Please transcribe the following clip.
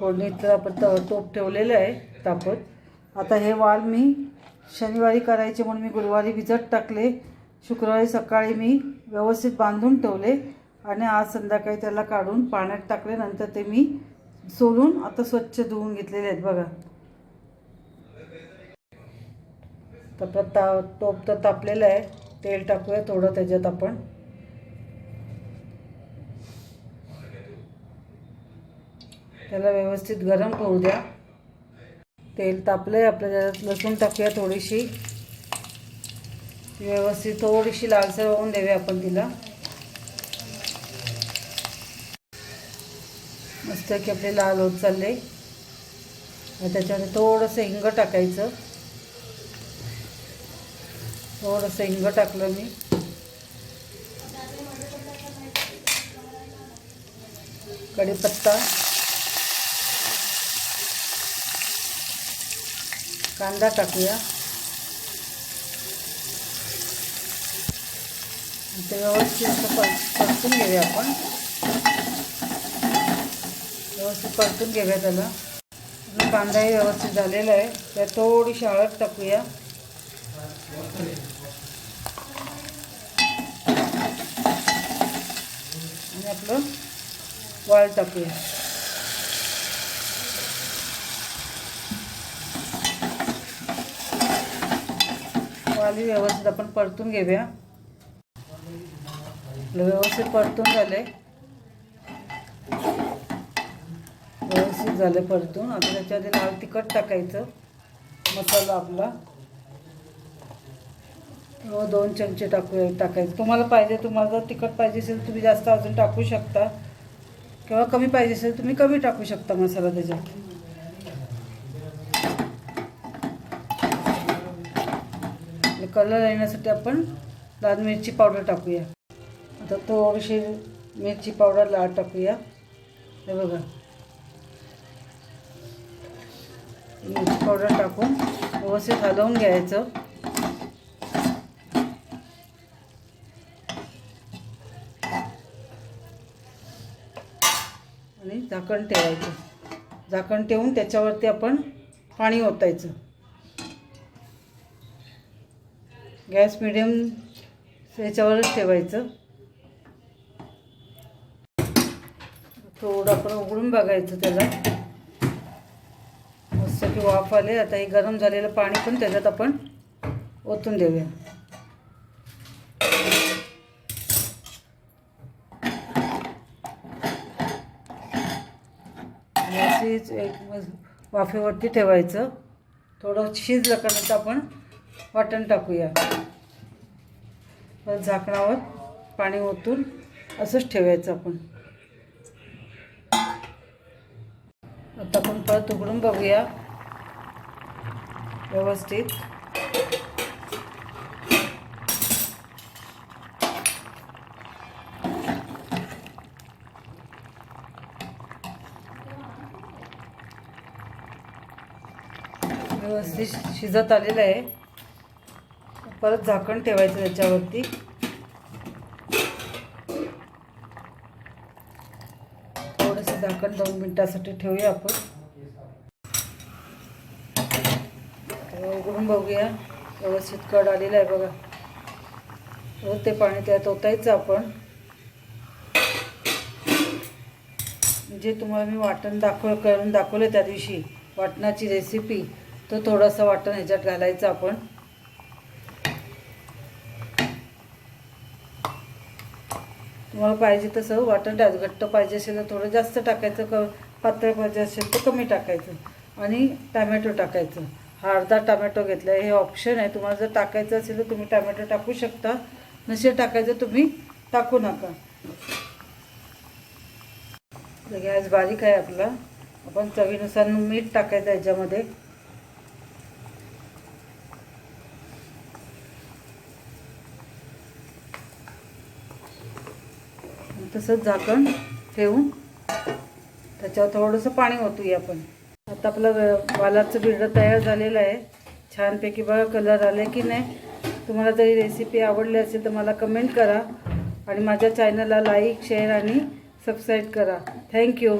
फोडणीचं आपण त तोप ठेवलेलं आहे तापत. आता हे वाल मी शनिवारी करायचे म्हणून मी गुरुवारी भिजत टाकले. शुक्रवारी सकाळी मी व्यवस्थित बांधून ठेवले आणि आज संध्याकाळी त्याला काढून पाण्यात टाकले. नंतर ते मी सोलून आता स्वच्छ धुवून घेतलेले आहेत बघा. तर ता तोप तर तापलेलं आहे. तेल टाकूया थोडं त्याच्यात आपण. त्याला व्यवस्थित गरम करू द्या. तेल तापलंय आपल्या त्याच्यात लसूण टाकूया थोडीशी. व्यवस्थित थोडीशी लालसर होऊन देऊया आपण तिला. मस्त की आपले लाल होत चालले. त्याच्यामध्ये थोडंसं हिंग टाकायचं. थोडंसं हिंग टाकलं मी. कढीपत्ता. कांदा टाकूया. ते व्यवस्थित असं पर परतून घेऊया आपण. व्यवस्थित परतून घेऊया त्याला. कांदाही व्यवस्थित झालेला आहे. त्यात थोडीशी हळद टाकूया. आणि आपलं वाळ टाकूया. वाली व्यवस्थित आपण परतून घेऊया. व्यवस्थित परतून झाले. व्यवस्थित झाले परतून. आता त्याच्यामध्ये लाल तिखट टाकायचं. मसाला आपला. हो दोन चमचे टाकू टाकायचे. तुम्हाला पाहिजे तुम्हाला जर तिखट पाहिजे असेल तुम्ही जास्त अजून टाकू शकता. किंवा कमी पाहिजे असेल तुम्ही कमी टाकू शकता मसाला त्याच्यात. कलर येण्यासाठी आपण लाल मिरची पावडर टाकूया. आता थोडीशी मिरची पावडर लाल टाकूया. हे बघा. मिरची पावडर टाकून व्यवस्थित हलवून घ्यायचं. आणि झाकण ठेवायचं. झाकण ठेवून त्याच्यावरती आपण पाणी ओतायचं. गॅस मिडियम याच्यावरच ठेवायचं. थोडं आपण उघडून बघायचं त्याला. मस्त की वाफ आले. आता हे गरम झालेलं पाणी पण त्याच्यात आपण ओतून देऊया. आणि अशीच एक वाफेवरती ठेवायचं. थोडं शिजलं का नंतर आपण वाटण टाकूया. परत झाकणावर पाणी ओतून असंच ठेवायचं आपण. आता आपण परत उघडून बघूया. व्यवस्थित. व्यवस्थित शिजत आलेलं आहे. परत झाकण ठेवायचं त्याच्यावरती. थोडंसं झाकण दोन मिनटासाठी ठेवूया आपण. उघडून बघूया. व्यवस्थित कड आलेलं आहे बघा. परत ते पाणी त्यात ओतायचं आपण. जे तुम्हाला मी वाटण दाखव करून दाखवलं त्या दिवशी वाटणाची रेसिपी तो थोडासा वाटण ह्याच्यात घालायचं आपण. तुम्हाला पाहिजे तसं वाटर टाक घट्ट पाहिजे असेल तर थोडं जास्त टाकायचं क पातळ पाहिजे असेल तर कमी टाकायचं. आणि टॅमॅटो टाकायचं. हा अर्धा टॅमॅटो घेतला हे ऑप्शन आहे. तुम्हाला जर टाकायचं असेल तर तुम्ही टॅमॅटो टाकू शकता. नसेल टाकायचं तुम्ही टाकू नका. गॅस बारीक आहे आपला. आपण चवीनुसार मीठ टाकायचं याच्यामध्ये. तसंच झाकण ठेवून त्याच्यावर थोडंसं पाणी ओतूया आपण. आता आपलं वालाचं बिरडं तयार झालेलं आहे. छानपैकी बघा कलर आले की नाही. तुम्हाला जरी रेसिपी आवडली असेल तर मला कमेंट करा. आणि माझ्या चॅनलला लाईक शेअर आणि सबस्क्राईब करा. Thank you